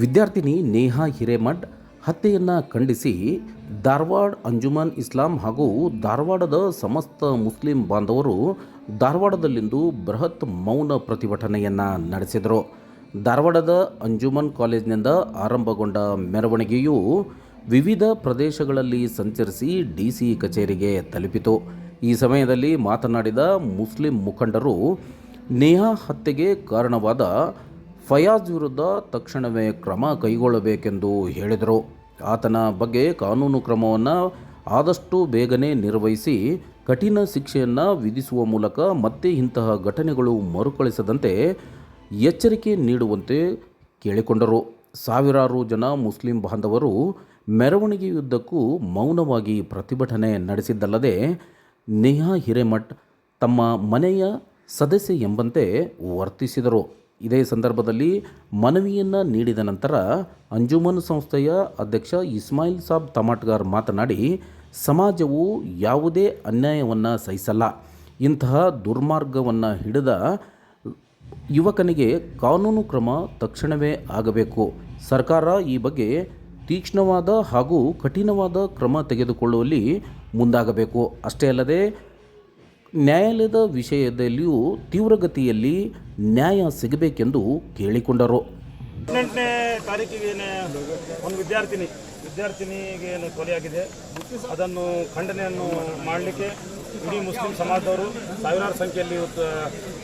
ವಿದ್ಯಾರ್ಥಿನಿ ನೇಹಾ ಹಿರೇಮಠ್ ಹತ್ಯೆಯನ್ನು ಖಂಡಿಸಿ ಧಾರವಾಡ ಅಂಜುಮನ್ ಇಸ್ಲಾಂ ಹಾಗೂ ಧಾರವಾಡದ ಸಮಸ್ತ ಮುಸ್ಲಿಂ ಬಾಂಧವರು ಧಾರವಾಡದಲ್ಲಿಂದು ಬೃಹತ್ ಮೌನ ಪ್ರತಿಭಟನೆಯನ್ನು ನಡೆಸಿದರು. ಧಾರವಾಡದ ಅಂಜುಮನ್ ಕಾಲೇಜ್ನಿಂದ ಆರಂಭಗೊಂಡ ಮೆರವಣಿಗೆಯು ವಿವಿಧ ಪ್ರದೇಶಗಳಲ್ಲಿ ಸಂಚರಿಸಿ ಡಿಸಿ ಕಚೇರಿಗೆ ತಲುಪಿತು. ಈ ಸಮಯದಲ್ಲಿ ಮಾತನಾಡಿದ ಮುಸ್ಲಿಂ ಮುಖಂಡರು, ನೇಹಾ ಹತ್ಯೆಗೆ ಕಾರಣವಾದ ಫಯಾಜ್ ವಿರುದ್ಧ ತಕ್ಷಣವೇ ಕ್ರಮ ಕೈಗೊಳ್ಳಬೇಕೆಂದು ಹೇಳಿದರು. ಆತನ ಬಗ್ಗೆ ಕಾನೂನು ಕ್ರಮವನ್ನು ಆದಷ್ಟು ಬೇಗನೆ ನಿರ್ವಹಿಸಿ, ಕಠಿಣ ಶಿಕ್ಷೆಯನ್ನು ವಿಧಿಸುವ ಮೂಲಕ ಮತ್ತೆ ಇಂತಹ ಘಟನೆಗಳು ಮರುಕಳಿಸದಂತೆ ಎಚ್ಚರಿಕೆ ನೀಡುವಂತೆ ಕೇಳಿಕೊಂಡರು. ಸಾವಿರಾರು ಜನ ಮುಸ್ಲಿಂ ಬಾಂಧವರು ಮೆರವಣಿಗೆಯುದ್ದಕ್ಕೂ ಮೌನವಾಗಿ ಪ್ರತಿಭಟನೆ ನಡೆಸಿದ್ದಲ್ಲದೆ, ನೇಹಾ ಹಿರೇಮಠ್ ತಮ್ಮ ಮನೆಯ ಸದಸ್ಯೆ ಎಂಬಂತೆ ವರ್ತಿಸಿದರು. ಇದೇ ಸಂದರ್ಭದಲ್ಲಿ ಮನವಿಯನ್ನು ನೀಡಿದ ನಂತರ ಅಂಜುಮನ್ ಸಂಸ್ಥೆಯ ಅಧ್ಯಕ್ಷ ಇಸ್ಮಾಯಿಲ್ ಸಾಬ್ ತಮಾಟ್ಗಾರ್ ಮಾತನಾಡಿ, ಸಮಾಜವು ಯಾವುದೇ ಅನ್ಯಾಯವನ್ನು ಸಹಿಸಲ್ಲ. ಇಂತಹ ದುರ್ಮಾರ್ಗವನ್ನು ಹಿಡಿದ ಯುವಕನಿಗೆ ಕಾನೂನು ಕ್ರಮ ತಕ್ಷಣವೇ ಆಗಬೇಕು. ಸರ್ಕಾರ ಈ ಬಗ್ಗೆ ತೀಕ್ಷ್ಣವಾದ ಹಾಗೂ ಕಠಿಣವಾದ ಕ್ರಮ ತೆಗೆದುಕೊಳ್ಳುವಲ್ಲಿ ಮುಂದಾಗಬೇಕು. ಅಷ್ಟೇ ಅಲ್ಲದೆ ನ್ಯಾಯಾಲಯದ ವಿಷಯದಲ್ಲಿಯೂ ತೀವ್ರಗತಿಯಲ್ಲಿ ನ್ಯಾಯ ಸಿಗಬೇಕೆಂದು ಕೇಳಿಕೊಂಡರು. ಹದಿನೆಂಟನೇ ತಾರೀಕಿಗೆ ಒಂದು ವಿದ್ಯಾರ್ಥಿನಿ, ವಿದ್ಯಾರ್ಥಿನಿಗೆ ಕೊಲೆಯಾಗಿದೆ, ಅದನ್ನು ಖಂಡನೆಯನ್ನು ಮಾಡಲಿಕ್ಕೆ ಇಡೀ ಮುಸ್ಲಿಂ ಸಮಾಜದವರು ಸಾವಿರಾರು ಸಂಖ್ಯೆಯಲ್ಲಿ ಇವತ್ತು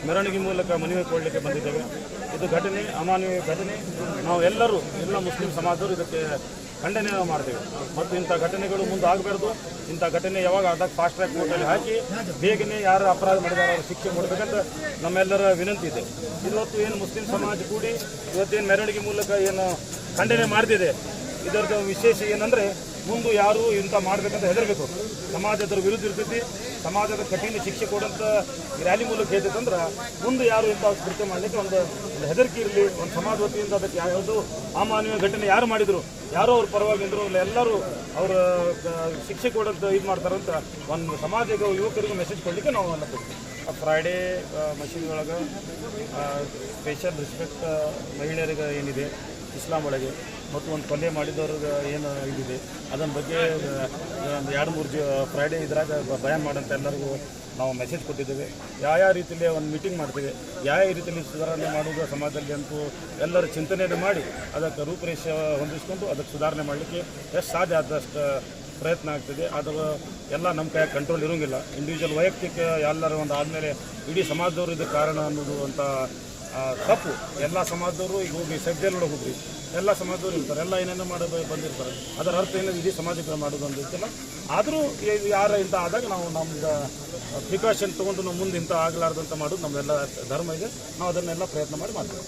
ಮೆರವಣಿಗೆ ಮೂಲಕ ಮನವಿ ಕೊಡಲಿಕ್ಕೆ ಬಂದಿದ್ದೇವೆ. ಇದು ಘಟನೆ, ಅಮಾನವೀಯ ಘಟನೆ. ನಾವು ಎಲ್ಲರೂ, ಎಲ್ಲ ಮುಸ್ಲಿಂ ಸಮಾಜದವರು ಇದಕ್ಕೆ ಖಂಡನೆ ಮಾಡ್ತೇವೆ. ಮತ್ತು ಇಂಥ ಘಟನೆಗಳು ಮುಂದೆ ಆಗಬಾರ್ದು. ಇಂಥ ಘಟನೆ ಯಾವಾಗ ಆದಾಗ ಫಾಸ್ಟ್ ಟ್ರ್ಯಾಕ್ ಕೋರ್ಟಲ್ಲಿ ಹಾಕಿ ಬೇಗನೆ ಯಾರು ಅಪರಾಧ ಮಾಡಿದಾರ ಅವ್ರಿಗೆ ಶಿಕ್ಷೆ ಕೊಡಬೇಕಂತ ನಮ್ಮೆಲ್ಲರ ವಿನಂತಿ ಇದೆ. ಇವತ್ತು ಏನು ಮುಸ್ಲಿಂ ಸಮಾಜ ಕೂಡಿ ಇವತ್ತೇನು ಮೆರವಣಿಗೆ ಮೂಲಕ ಏನು ಖಂಡನೆ ಮಾಡ್ತಿದೆ ಇದರದ ವಿಶೇಷ ಏನಂದರೆ ಮುಂದೆ ಯಾರು ಇಂಥ ಮಾಡಬೇಕಂತ ಹೆದರಬೇಕು. ಸಮಾಜದ ವಿರುದ್ಧ ಇರ್ತೈತಿ. ಸಮಾಜದ ಕಠಿಣ ಶಿಕ್ಷೆ ಕೊಡಂತ ರ್ಯಾಲಿ ಮೂಲಕ ಹೇಳ್ತೈತಂದ್ರೆ ಮುಂದೆ ಯಾರು ಇಂಥ ಕೃತ್ಯ ಮಾಡಲಿಕ್ಕೆ ಒಂದು ಹೆದರಿಕೆ ಇರಲಿ, ಒಂದು ಸಮಾಜ ವತಿಯಿಂದ ಅದಕ್ಕೆ ಯಾವುದು ಅಮಾನವೀಯ ಘಟನೆ ಯಾರು ಮಾಡಿದ್ರು ಯಾರೋ ಅವ್ರ ಇಲ್ಲ ಎಲ್ಲರೂ ಅವ್ರ ಶಿಕ್ಷೆ ಕೊಡಂತ ಇದು ಮಾಡ್ತಾರಂತ ಒಂದು ಸಮಾಜಕ್ಕೆ ಯುವಕರಿಗೂ ಮೆಸೇಜ್ ಕೊಡಲಿಕ್ಕೆ ನಾವು ಅನ್ನತ್ತೀವಿ ಫ್ರೈಡೇ ಮಷಿನ್ ಒಳಗೆ ಸ್ಪೆಷಲ್ ರೆಸ್ಪೆಕ್ಟ್ ಮಹಿಳೆಯರಿಗೆ ಏನಿದೆ, ಇಸ್ಲಾಂ ಒಳಗೆ, ಮತ್ತು ಒಂದು ಕೊಲೆ ಮಾಡಿದವ್ರಿಗೆ ಏನು ಇದಿದೆ ಅದನ್ನ ಬಗ್ಗೆ ಒಂದು ಎರಡು ಮೂರು ಜ ಫ್ರೈಡೇ ಇದ್ರಾಗ ಬಯಾನ್ ಮಾಡಂತ ಎಲ್ಲರಿಗೂ ನಾವು ಮೆಸೇಜ್ ಕೊಟ್ಟಿದ್ದೇವೆ. ಯಾವ ಯಾವ ರೀತಿಯಲ್ಲಿ ಒಂದು ಮೀಟಿಂಗ್ ಮಾಡ್ತೀವಿ, ಯಾವ ಯಾವ ರೀತಿಯಲ್ಲಿ ಸುಧಾರಣೆ ಮಾಡುವುದು ಸಮಾಜದಲ್ಲಿ ಅಂತೂ ಎಲ್ಲರೂ ಚಿಂತನೆಯನ್ನು ಮಾಡಿ ಅದಕ್ಕೆ ರೂಪರೇಷೆ ಹೊಂದಿಸ್ಕೊಂಡು ಅದಕ್ಕೆ ಸುಧಾರಣೆ ಮಾಡಲಿಕ್ಕೆ ಎಷ್ಟು ಸಾಧ್ಯ ಆದಷ್ಟು ಪ್ರಯತ್ನ ಆಗ್ತಿದೆ. ಅದು ಎಲ್ಲ ನಮ್ಮ ಕೈಯಾಗ ಕಂಟ್ರೋಲ್ ಇರೋಂಗಿಲ್ಲ. ಇಂಡಿವಿಜುವಲ್ ವೈಯಕ್ತಿಕ ಎಲ್ಲರೂ ಒಂದು ಆದಮೇಲೆ ಇಡೀ ಸಮಾಜದವರು ಇದಕ್ಕೆ ಕಾರಣ ಅನ್ನೋದು ಅಂತ ತಪ್ಪು. ಎಲ್ಲ ಸಮಾಜದವರು ಈಗ ಹೋಗಿ ಸಭ್ಯದೊಳಗೆ ಹೋಗ್ರಿ. ಎಲ್ಲ ಸಮಾಜದವರು ಇರ್ತಾರೆ. ಎಲ್ಲ ಏನೇನೋ ಮಾಡಿ ಬಂದಿರ್ತಾರೆ. ಅದರ ಅರ್ಥ ಏನೇನು ಇಡೀ ಸಮಾಜಕ್ಕೆ ಮಾಡೋದು ಅಂತ ಇರ್ತಿಲ್ಲ ಆದರೂ ಯಾರ ಇಂಥ ಆದಾಗ ನಾವು ನಮ್ದು ಪ್ರಿಕಾಷನ್ ತೊಗೊಂಡು ನಾವು ಮುಂದೆ ಇಂಥ ಆಗಲಾರ್ದಂತ ಮಾಡೋದು ನಮ್ಮೆಲ್ಲ ಧರ್ಮ ಇದೆ. ನಾವು ಅದನ್ನೆಲ್ಲ ಪ್ರಯತ್ನ ಮಾಡಿ ಮಾಡ್ತೀವಿ.